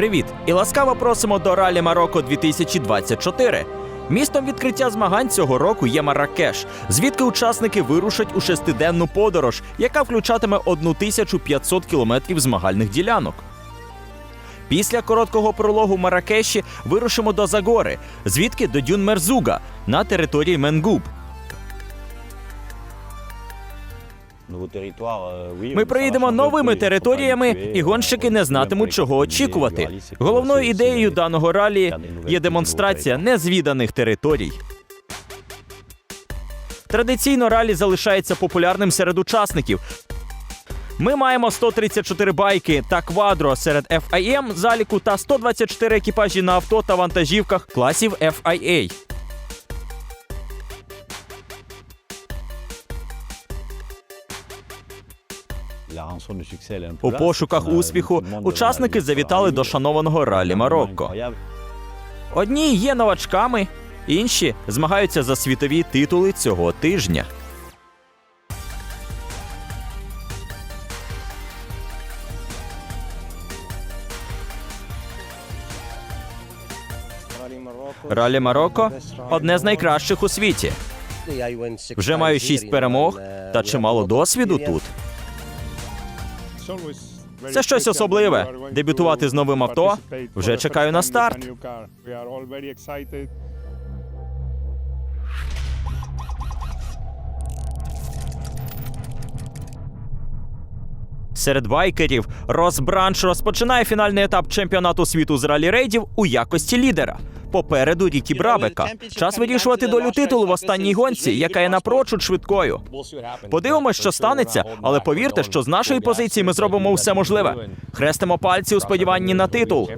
Привіт і ласкаво просимо до Ралі Марокко 2024. Містом відкриття змагань цього року є Маракеш, звідки учасники вирушать у шестиденну подорож, яка включатиме 1500 кілометрів змагальних ділянок. Після короткого прологу Маракеші вирушимо до Загори, звідки до Дюн Мерзуга на території Менгуб. Ми проїдемо новими територіями, і гонщики не знатимуть, чого очікувати. Головною ідеєю даного ралі є демонстрація незвіданих територій. Традиційно ралі залишається популярним серед учасників. Ми маємо 134 байки та квадро серед FIM заліку та 124 екіпажі на авто та вантажівках класів FIA. У пошуках успіху учасники завітали до шанованого ралі Марокко. Одні є новачками, інші змагаються за світові титули цього тижня. Ралі Марокко одне з найкращих у світі. Вже маю шість перемог та чимало досвіду тут. Це щось особливе. Дебютувати з новим авто. Вже чекаю на старт. Серед байкерів Рос Бранш розпочинає фінальний етап чемпіонату світу з ралі-рейдів у якості лідера. Попереду Рікі Брабека. Час вирішувати долю титулу в останній гонці, яка є напрочуд швидкою. Подивимось, що станеться, але повірте, що з нашої позиції ми зробимо все можливе. Хрестимо пальці у сподіванні на титул.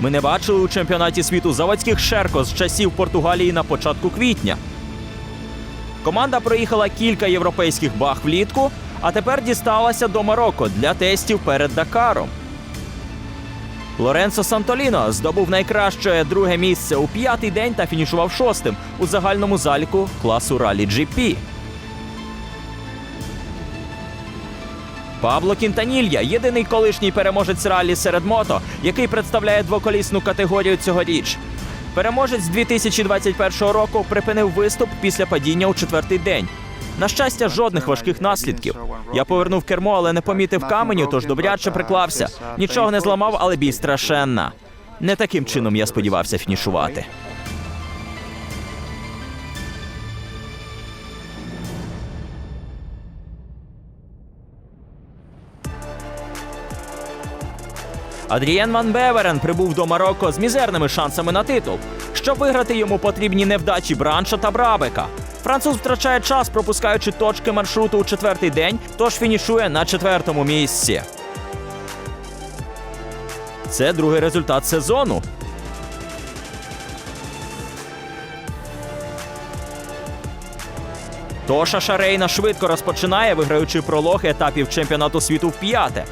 Ми не бачили у чемпіонаті світу заводських шерко з часів Португалії на початку квітня. Команда проїхала кілька європейських баг влітку, а тепер дісталася до Марокко для тестів перед Дакаром. Лоренцо Сантоліно здобув найкраще друге місце у п'ятий день та фінішував шостим у загальному заліку класу Ралі GP. Пабло Кінтанілья єдиний колишній переможець ралі серед мото, який представляє двоколісну категорію цьогоріч. Переможець 2021 року припинив виступ після падіння у четвертий день. На щастя, жодних важких наслідків. Я повернув кермо, але не помітив каменю, тож добряче приклався. Нічого не зламав, але бій страшенна. Не таким чином я сподівався фінішувати. Адрієн Ван Беверен прибув до Марокко з мізерними шансами на титул. Щоб виграти йому потрібні невдачі Бранша та Брабека. Француз втрачає час, пропускаючи точки маршруту у четвертий день, тож фінішує на четвертому місці. Це другий результат сезону. Тоша Шарейна швидко розпочинає, виграючи пролог етапів чемпіонату світу в п'яте.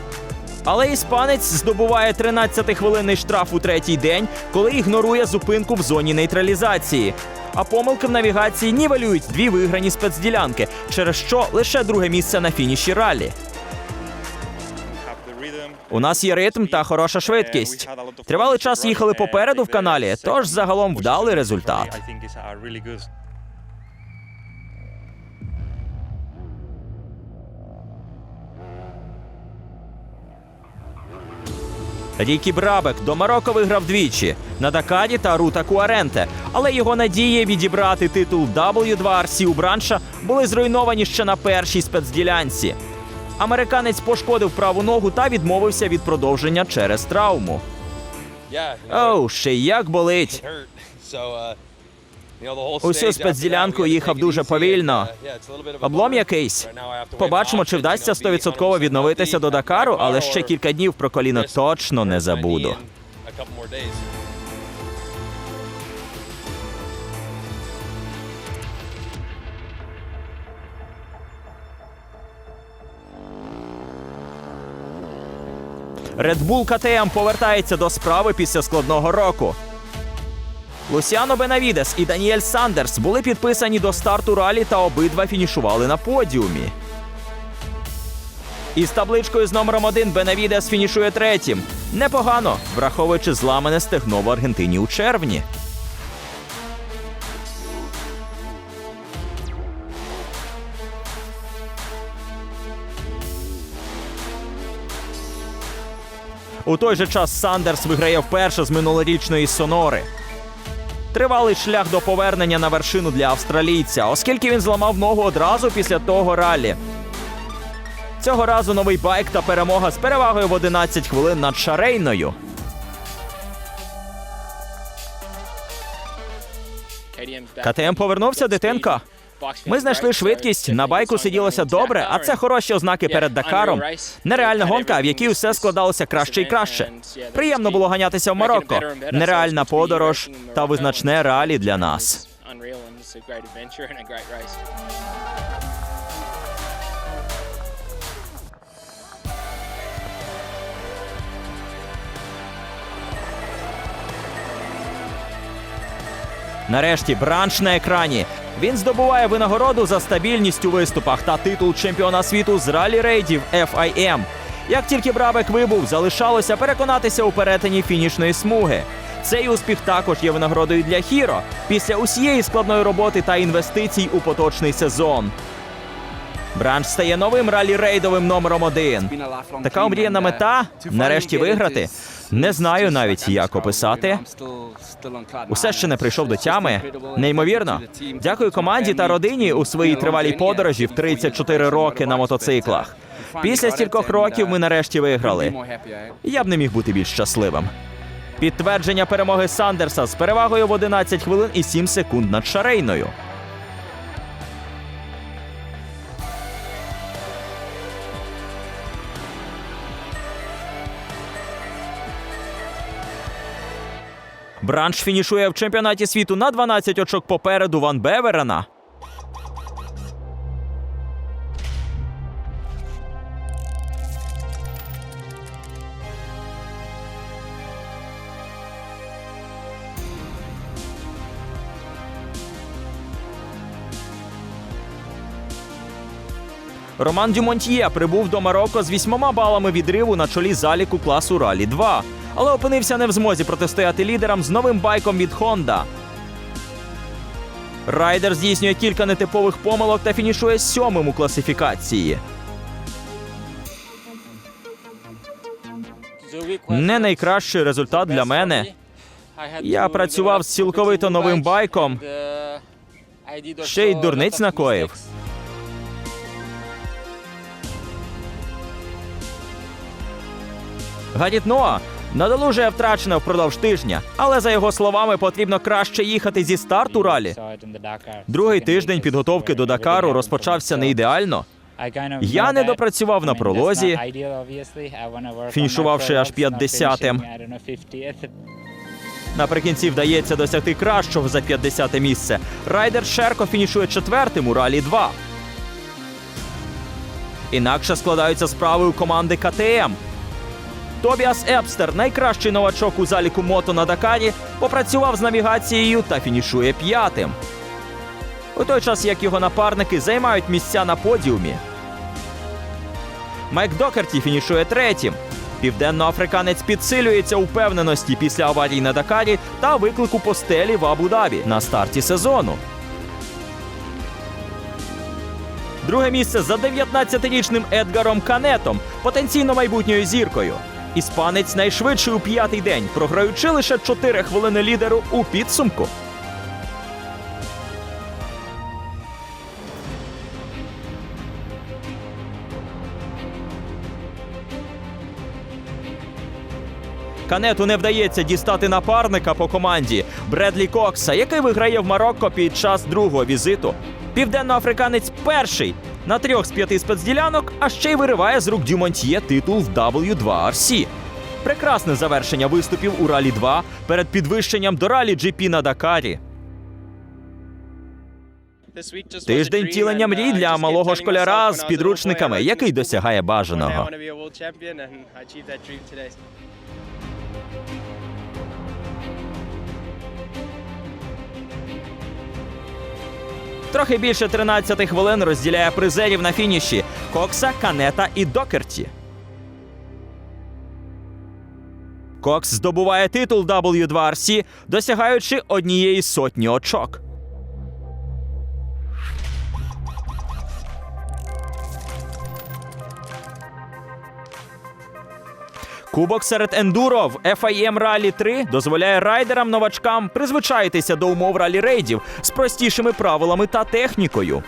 Але іспанець здобуває 13-хвилинний штраф у третій день, коли ігнорує зупинку в зоні нейтралізації. А помилки в навігації нівелюють дві виграні спецділянки, через що лише друге місце на фініші ралі. У нас є ритм та хороша швидкість. Тривалий час їхали попереду в каналі, тож загалом вдалий результат. Рікі Брабек до Марокко виграв двічі на Дакарі та Рута Куаренте, але його надії відібрати титул W2RC у бранша були зруйновані ще на першій спецділянці. Американець пошкодив праву ногу та відмовився від продовження через травму. Оу, ще як болить. Усю спецділянку їхав дуже повільно. Облом якийсь. Побачимо, чи вдасться 100% відновитися до Дакару, але ще кілька днів про коліно точно не забуду. Red Bull KTM повертається до справи після складного року. Лусіано Бенавідес і Даніель Сандерс були підписані до старту ралі та обидва фінішували на подіумі. Із табличкою з номером 1 Бенавідес фінішує третім. Непогано, враховуючи зламане стегно в Аргентині у червні. У той же час Сандерс виграє вперше з минулорічної сонори. Тривалий шлях до повернення на вершину для австралійця, оскільки він зламав ногу одразу після того ралі. Цього разу новий байк та перемога з перевагою в 11 хвилин над Шарейною. КТМ повернувся, дитинка. Ми знайшли швидкість, на байку сиділося добре, а це хороші ознаки перед Дакаром. Нереальна гонка, в якій все складалося краще і краще. Приємно було ганятися в Марокко. Нереальна подорож та визначне ралі для нас. Нарешті бранш на екрані. Він здобуває винагороду за стабільність у виступах та титул чемпіона світу з ралі рейдів FIM. Як тільки Брабек вибув, залишалося переконатися у перетині фінішної смуги. Цей успіх також є винагородою для Хіро після усієї складної роботи та інвестицій у поточний сезон. Бранш стає новим ралі-рейдовим номером один. Така омріяна мета нарешті виграти. Не знаю навіть, як описати. Усе ще не прийшов до тями. Неймовірно. Дякую команді та родині у своїй тривалій подорожі в 34 роки на мотоциклах. Після стількох років ми нарешті виграли. Я б не міг бути більш щасливим. Підтвердження перемоги Сандерса з перевагою в 11 хвилин і 7 секунд над Шарейною. Бранш фінішує в чемпіонаті світу на 12 очок попереду Ван Беверена. Роман Дюмонтьє прибув до Марокко з вісьмома балами відриву на чолі заліку класу Ралі 2, але опинився не в змозі протистояти лідерам з новим байком від Honda. Райдер здійснює кілька нетипових помилок та фінішує сьомим у класифікації. Не найкращий результат для мене. Я працював з цілковито новим байком. Ще й дурниць накоїв. Гадіт Ноа надолужує втрачене впродовж тижня, але за його словами потрібно краще їхати зі старту ралі. Другий тиждень підготовки до Дакару розпочався не ідеально. Я не допрацював на пролозі, фінішувавши аж 50-м. Наприкінці вдається досягти кращого за 50-те місце. Райдер Шерко фінішує четвертим у ралі 2. Інакше складаються справи у команди КТМ. Тобіас Епстер, найкращий новачок у заліку мото на Дакарі, попрацював з навігацією та фінішує п'ятим. У той час як його напарники займають місця на подіумі. Майк Докерті фінішує третім. Південноафриканець підсилюється у впевненості після аварії на Дакарі та виклику постелі в Абу-Дабі на старті сезону. Друге місце за 19-річним Едгаром Канетом, потенційно майбутньою зіркою. Іспанець найшвидший у п'ятий день, програючи лише 4 хвилини лідеру у підсумку. Канету не вдається дістати напарника по команді Бредлі Кокса, який виграє в Марокко під час другого візиту. Південноафриканець перший на трьох з п'яти спецділянок, а ще й вириває з рук Дюмонтьє титул в W2RC. Прекрасне завершення виступів у Ралі 2 перед підвищенням до Ралі GP на Дакарі. Тиждень тілення мрій для малого школяра з підручниками, який досягає бажаного. Трохи більше 13 хвилин розділяє призерів на фініші Кокса, Канета і Докерті. Кокс здобуває титул W2RC, досягаючи однієї сотні очок. Кубок серед ендуро в FIM Rally 3 дозволяє райдерам-новачкам призвичаїтися до умов ралі рейдів з простішими правилами та технікою.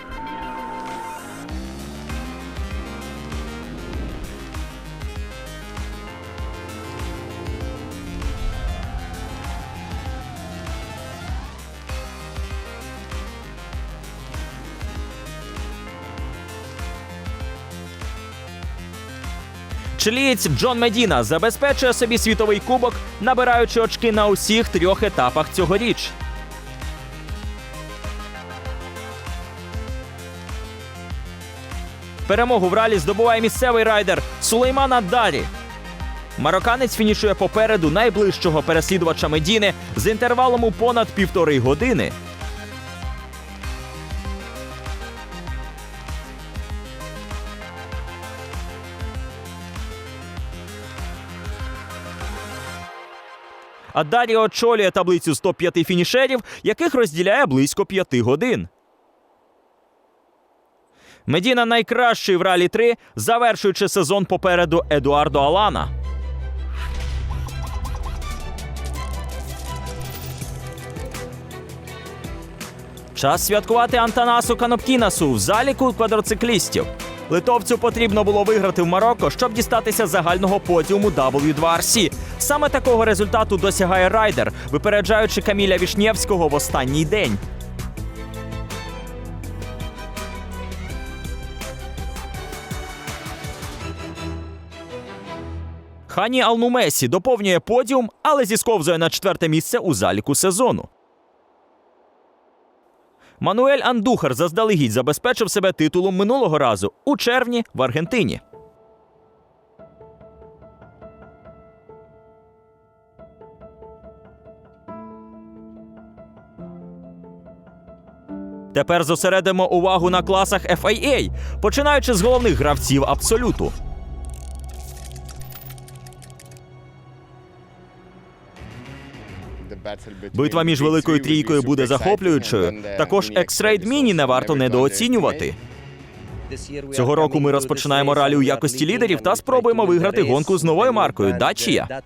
Чилієць Джон Медіна забезпечує собі світовий кубок, набираючи очки на усіх трьох етапах цьогоріч. Перемогу в ралі здобуває місцевий райдер Сулейман Аддарі. Марокканець фінішує попереду найближчого переслідувача Медіни з інтервалом у понад півтори години. А далі очолює таблицю з топ-5 фінішерів, яких розділяє близько 5 годин. Медіна найкращий в ралі 3, завершуючи сезон попереду Едуардо Алана. Час святкувати Антанасу Канопкінасу в заліку квадроциклістів. Литовцю потрібно було виграти в Марокко, щоб дістатися загального подіуму W2RC. Саме такого результату досягає райдер, випереджаючи Каміля Вішнєвського в останній день. Хані Алнумесі доповнює подіум, але зісковзує на четверте місце у заліку сезону. Мануель Андухар заздалегідь забезпечив себе титулом минулого разу у червні в Аргентині. Тепер зосередимо увагу на класах FIA, починаючи з головних гравців абсолюту. Битва між великою трійкою буде захоплюючою. Також X-Raid Mini не варто недооцінювати. Цього року ми розпочинаємо ралі у якості лідерів та спробуємо виграти гонку з новою маркою Dacia.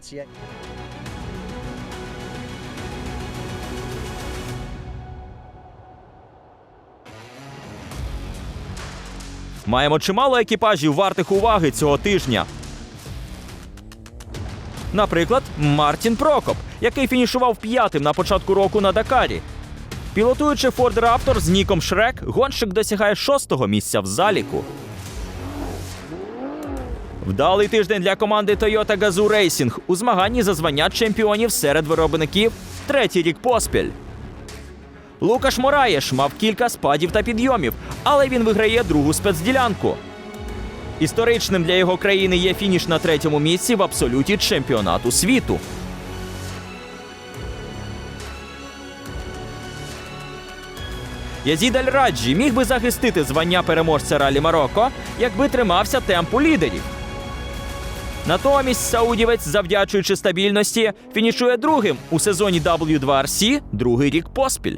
Маємо чимало екіпажів вартих уваги цього тижня. Наприклад, Мартін Прокоп, який фінішував п'ятим на початку року на Дакарі. Пілотуючи Ford Raptor з ніком Шрек, гонщик досягає шостого місця в заліку. Вдалий тиждень для команди Toyota Gazoo Racing у змаганні за звання чемпіонів серед виробників третій рік поспіль. Лукаш Мораєш мав кілька спадів та підйомів, але він виграє другу спецділянку. Історичним для його країни є фініш на третьому місці в абсолюті чемпіонату світу. Язід Аль Раджі міг би захистити звання переможця Ралі Марокко, якби тримався темпу лідерів. Натомість саудівець, завдячуючи стабільності, фінішує другим у сезоні W2RC другий рік поспіль.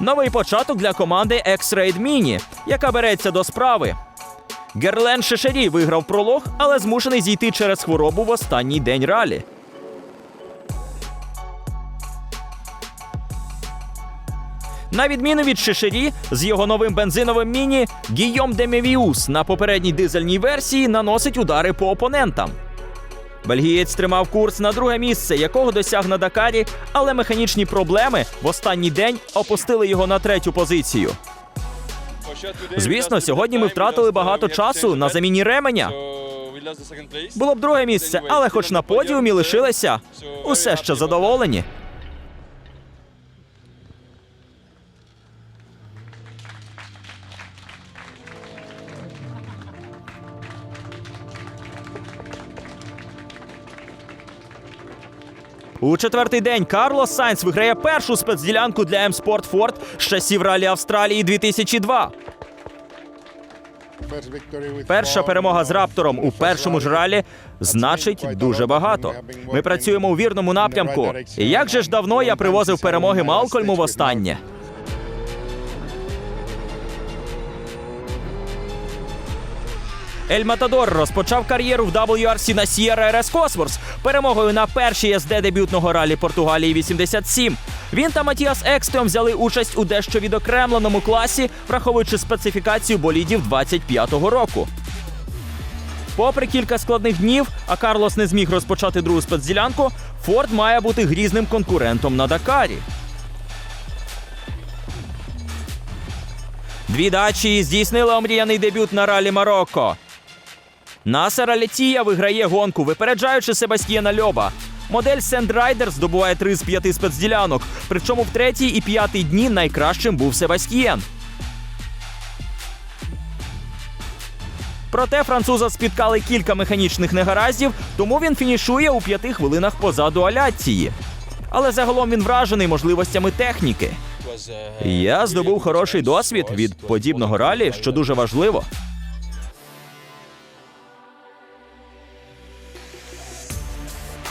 Новий початок для команди X-Raid Mini, яка береться до справи. Герлен Шешері виграв пролог, але змушений зійти через хворобу в останній день ралі. На відміну від Шешері, з його новим бензиновим міні, Гійом Демевіус на попередній дизельній версії наносить удари по опонентам. Бельгієць тримав курс на друге місце, якого досяг на Дакарі, але механічні проблеми в останній день опустили його на третю позицію. Звісно, сьогодні ми втратили багато часу на заміні ременя. Було б друге місце, але хоч на подіумі лишилися усе ще задоволені. У четвертий день Карлос Сайнц виграє першу спецділянку для М-Спорт Форд з часів ралі Австралії 2002. Перша перемога з Раптором у першому ж ралі значить дуже багато. Ми працюємо у вірному напрямку. Як же ж давно я привозив перемоги Малкольму востаннє? Ель Матадор розпочав кар'єру в WRC на Sierra RS Cosworth перемогою на першій СД дебютного ралі Португалії 87. Він та Матіас Екстеом взяли участь у дещо відокремленому класі, враховуючи специфікацію болідів 25-го року. Попри кілька складних днів, а Карлос не зміг розпочати другу спецділянку, Форд має бути грізним конкурентом на Дакарі. Дві дачі здійснили омріяний дебют на ралі Марокко. Насер Алетія виграє гонку, випереджаючи Себастьєна Льоба. Модель Сендрайдер здобуває три з п'яти спецділянок, причому в третій і п'ятий дні найкращим був Себастьєн. Проте француза спіткали кілька механічних негараздів, тому він фінішує у п'яти хвилинах позаду Аляції. Але загалом він вражений можливостями техніки. Я здобув хороший досвід від подібного ралі, що дуже важливо.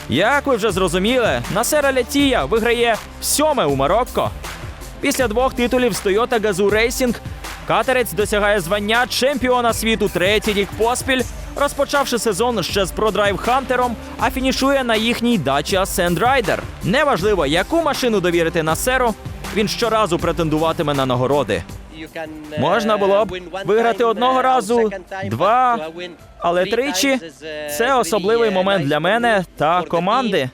Як ви вже зрозуміли, Насер Алятія виграє сьоме у Марокко. Після двох титулів з Toyota Gazoo Racing катерець досягає звання чемпіона світу третій рік поспіль, розпочавши сезон ще з ProDrive Хантером, а фінішує на їхній дачі Rider. Неважливо, яку машину довірити Насеру, він щоразу претендуватиме на нагороди. Можна було б виграти одного разу, два, але тричі це особливий момент для мене та команди.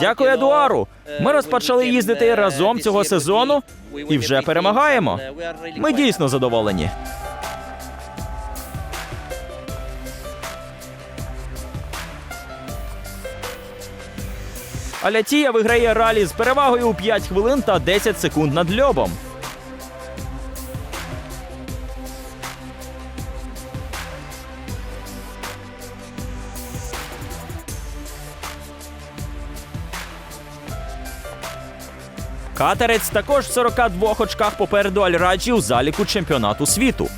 Дякую Едуару. Ми розпочали їздити разом цього сезону і вже перемагаємо. Ми дійсно задоволені. Алятія виграє ралі з перевагою у 5 хвилин та 10 секунд над льобом. Катерець також в 42 очках попереду Альраджі у заліку чемпіонату світу.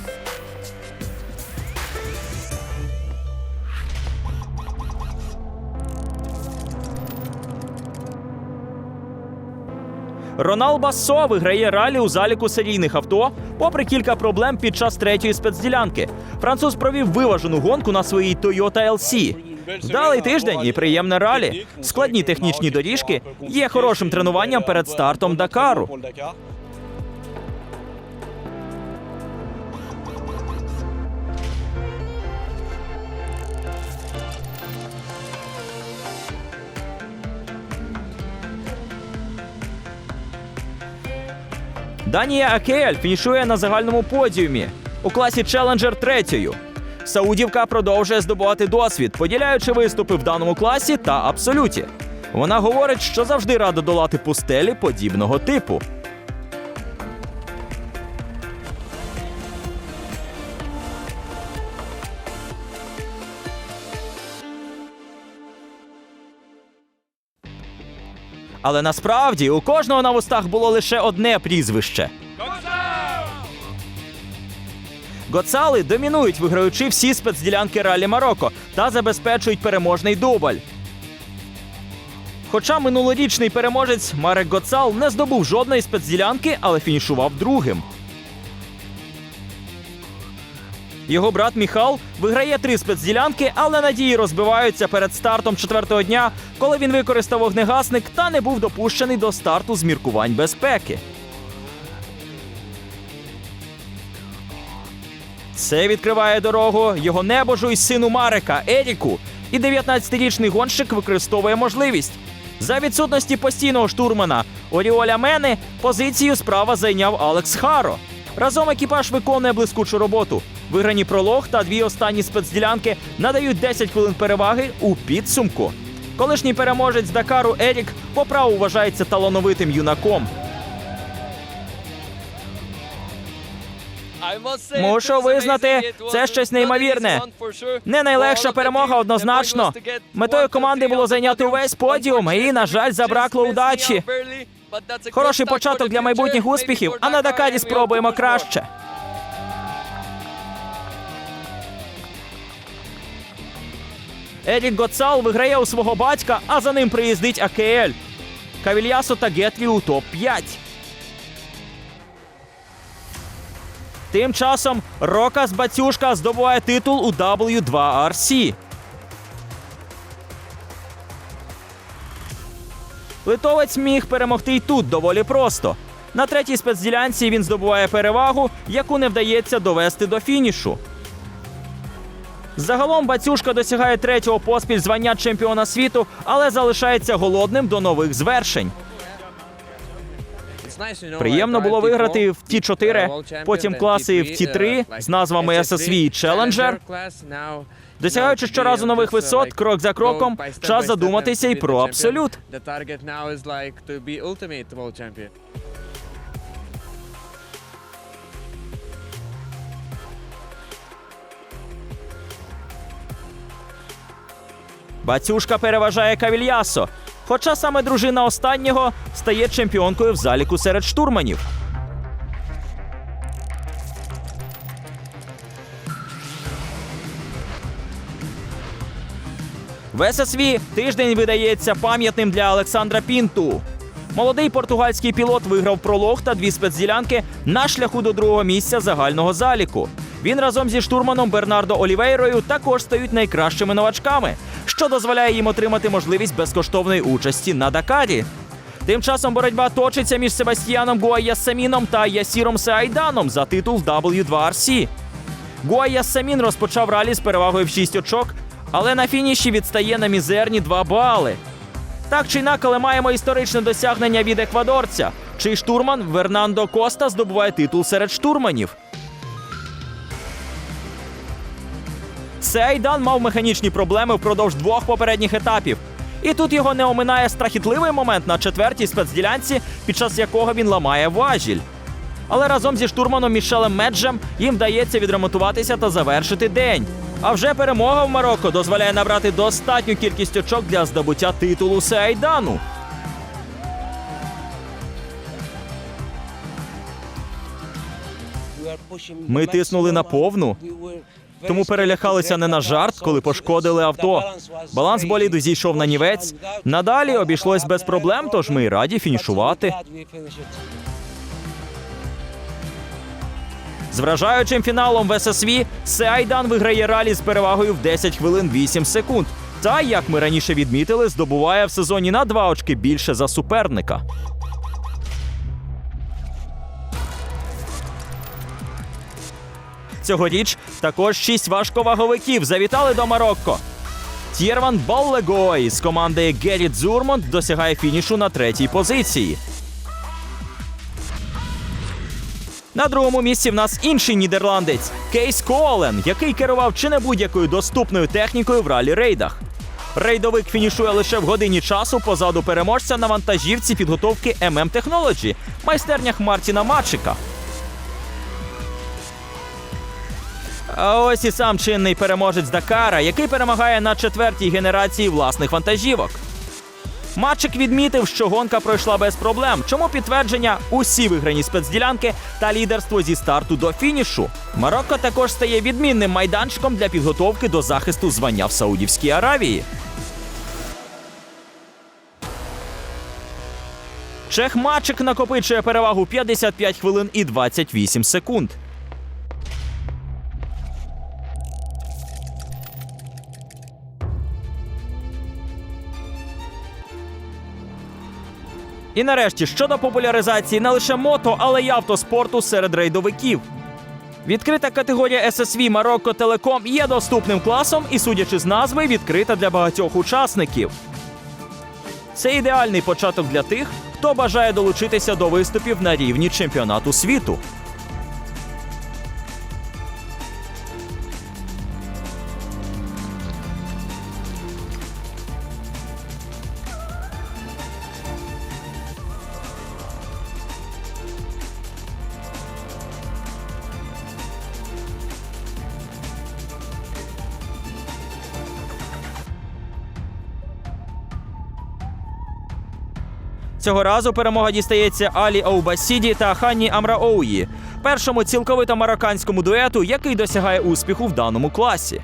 Ронал Басо виграє ралі у заліку серійних авто, попри кілька проблем під час третьої спецділянки. Француз провів виважену гонку на своїй Toyota LC. Вдалий тиждень і приємне ралі. Складні технічні доріжки є хорошим тренуванням перед стартом Дакару. Данія Акель фінішує на загальному подіумі у класі Challenger третьою. Саудівка продовжує здобувати досвід, поділяючи виступи в даному класі та абсолюті. Вона говорить, що завжди рада долати пустелі подібного типу. Але насправді у кожного на вустах було лише одне прізвище. Гоцали домінують, виграючи всі спецділянки ралі Марокко та забезпечують переможний дубль. Хоча минулорічний переможець Марек Гоцал не здобув жодної спецділянки, але фінішував другим. Його брат Міхал виграє три спецділянки, але надії розбиваються перед стартом четвертого дня, коли він використав вогнегасник та не був допущений до старту з міркувань безпеки. Це відкриває дорогу його небожу й сину Марека Еріку. І 19-річний гонщик використовує можливість. За відсутності постійного штурмана Оріоля Мени позицію справа зайняв Алекс Харо. Разом екіпаж виконує блискучу роботу. Виграні пролог та дві останні спецділянки надають 10 хвилин переваги у підсумку. Колишній переможець Дакару Ерік по праву вважається талановитим юнаком. Мушу визнати, це щось неймовірне. Не найлегша перемога однозначно. Метою команди було зайняти увесь подіум, і, на жаль, забракло удачі. Хороший початок для майбутніх успіхів, а на Дакарі спробуємо краще. Ерік Гоцал виграє у свого батька, а за ним приїздить АКЛ. Кавільясо та Гетлі у топ-5. Тим часом Рокас Бацюшка здобуває титул у W2RC. Литовець міг перемогти й тут доволі просто. На третій спецділянці він здобуває перевагу, яку не вдається довести до фінішу. Загалом Бацюшка досягає третього поспіль звання чемпіона світу, але залишається голодним до нових звершень. Приємно було виграти в ті 4 потім класи в ті 3 з назвами SSV і Challenger. Досягаючи щоразу нових висот, крок за кроком, час задуматися і про абсолют. Бацюшка переважає Кавільясо. Хоча саме дружина останнього стає чемпіонкою в заліку серед штурманів. В ССВ тиждень видається пам'ятним для Олександра Пінту. Молодий португальський пілот виграв пролог та дві спецділянки на шляху до другого місця загального заліку. Він разом зі штурманом Бернардо Олівейрою також стають найкращими новачками, що дозволяє їм отримати можливість безкоштовної участі на Дакарі. Тим часом боротьба точиться між Себастьяном Гуаясаміном та Ясіром Сеайданом за титул W2RC. Гуаясамін розпочав ралі з перевагою в 6 очок, але на фініші відстає на мізерні 2 бали. Так чи інакше, маємо історичне досягнення від еквадорця, чий штурман Вернандо Коста здобуває титул серед штурманів. Сейдан мав механічні проблеми впродовж двох попередніх етапів. І тут його не оминає страхітливий момент на четвертій спецділянці, під час якого він ламає важіль. Але разом зі штурманом Мішелем Меджем їм вдається відремонтуватися та завершити день. А вже перемога в Марокко дозволяє набрати достатню кількість очок для здобуття титулу Сейдану. Ми тиснули на повну, тому перелякалися не на жарт, коли пошкодили авто. Баланс боліду зійшов на нівець. Надалі обійшлось без проблем, тож ми раді фінішувати. З вражаючим фіналом в ССВ Сейдан виграє ралі з перевагою в 10 хвилин 8 секунд. Та, як ми раніше відмітили, здобуває в сезоні на 2 очки більше за суперника. Цьогоріч також шість важковаговиків завітали до Марокко. Тєрван Баллегой з команди Герріт Зурмонд досягає фінішу на третій позиції. На другому місці в нас інший нідерландець Кейс Колен, який керував чи не будь-якою доступною технікою в ралі-рейдах. Рейдовик фінішує лише в годині часу позаду переможця на вантажівці підготовки MM Technology, майстернях Мартіна Матчика. А ось і сам чинний переможець Дакара, який перемагає на четвертій генерації власних вантажівок. Матчик відмітив, що гонка пройшла без проблем, чому підтвердження усі виграні спецділянки та лідерство зі старту до фінішу. Марокко також стає відмінним майданчиком для підготовки до захисту звання в Саудівській Аравії. Чех Матчик накопичує перевагу 55 хвилин і 28 секунд. І нарешті щодо популяризації не лише мото, але й автоспорту серед рейдовиків. Відкрита категорія SSV Марокко Телеком є доступним класом і, судячи з назви, відкрита для багатьох учасників. Це ідеальний початок для тих, хто бажає долучитися до виступів на рівні чемпіонату світу. Цього разу перемога дістається Алі Оубасіді та Ханні Амраоуї, першому цілковито марокканському дуету, який досягає успіху в даному класі.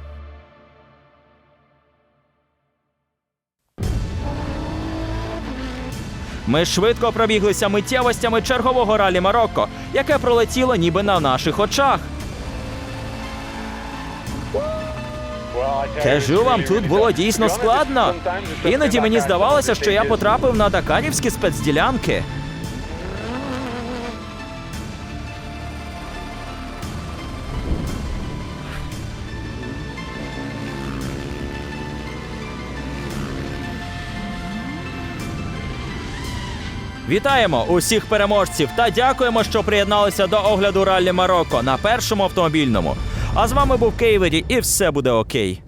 Ми швидко пробіглися миттєвостями чергового ралі Марокко, яке пролетіло ніби на наших очах. Кажу вам, тут було дійсно складно. Іноді мені здавалося, що я потрапив на дакарівські спецділянки. Вітаємо усіх переможців та дякуємо, що приєдналися до огляду раллі Марокко на першому автомобільному. А з вами був Кейвері, і все буде окей.